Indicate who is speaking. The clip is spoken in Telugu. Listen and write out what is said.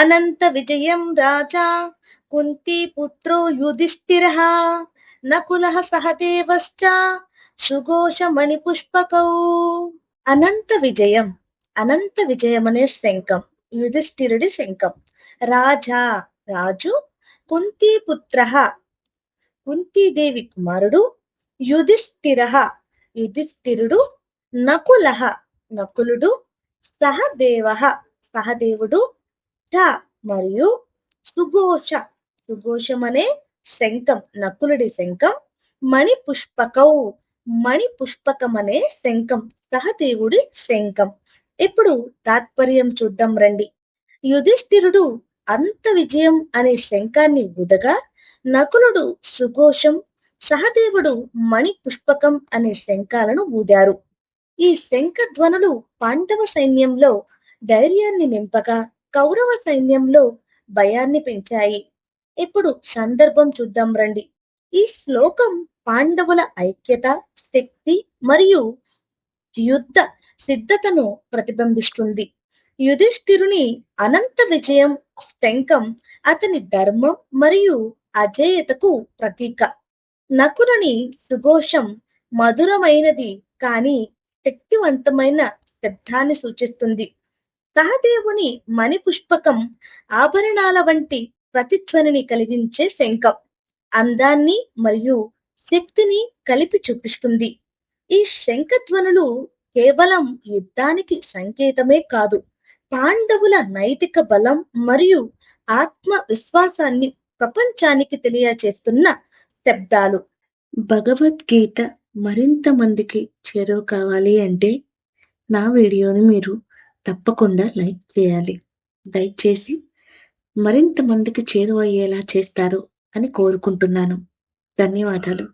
Speaker 1: అనంత విజయం రాజా కుంతి పుత్రో యుధిష్ఠిర నకుల సహదేవశ్చ సుఘోష మణిపుష్పకౌ. అనంత విజయం అనంత విజయం అనే శంఖం యుధిష్ఠిరుడి శంఖం. రాజా రాజు కుంతీపుత్ర కుంతీదేవి కుమారుడు యుధిష్ఠిర యుధిష్ఠిరుడు నకుల నకులుడు సహదేవ సహదేవుడు చ మరియు సుఘోష. సుఘోషం అనే శంఖం నకులుడి శంఖం. మణి పుష్పకౌ మణి పుష్పకం అనే శంఖం సహదేవుడి శంఖం. ఇప్పుడు తాత్పర్యం చూద్దాం రండి. యుధిష్ఠిరుడు అంత విజయం అనే శంఖాన్ని ఉదగా నకులుడు సుఘోషం సహదేవుడు మణి పుష్పకం అనే శంఖాలను ఊదారు. ఈ శంఖ ధ్వనులు పాండవ సైన్యంలో ధైర్యాన్ని నింపగా కౌరవ సైన్యంలో భయాన్ని పెంచాయి. ఇప్పుడు సందర్భం చూద్దాం రండి. ఈ శ్లోకం పాండవుల ఐక్యత శక్తి మరియు యుద్ధ సిద్ధతను ప్రతిబింబిస్తుంది. యుధిష్ఠిరుని అనంత విజయం శంఖం అతని ధర్మం మరియు అజేయతకు ప్రతీక. నకులని సుఘోషం మధురమైనది కానీ శక్తివంతమైన శబ్దాన్ని సూచిస్తుంది. సహదేవుని మణిపుష్పకం ఆభరణాల వంటి ప్రతిధ్వనిని కలిగించే శంఖం అందాన్ని మరియు శక్తిని కలిపి చూపిస్తుంది. ఈ శంఖధ్వనులు కేవలం యుద్ధానికి సంకేతమే కాదు పాండవుల నైతిక బలం మరియు ఆత్మ విశ్వాసాన్ని ప్రపంచానికి తెలియచేస్తున్న శబ్దాలు. భగవద్గీత మరింత మందికి చేరువ కావాలి అంటే నా వీడియోని మీరు తప్పకుండా లైక్ చేయాలి. లైక్ చేసి మరింత మందికి చేరువయ్యేలా చేస్తారు అని కోరుకుంటున్నాను. ధన్యవాదాలు.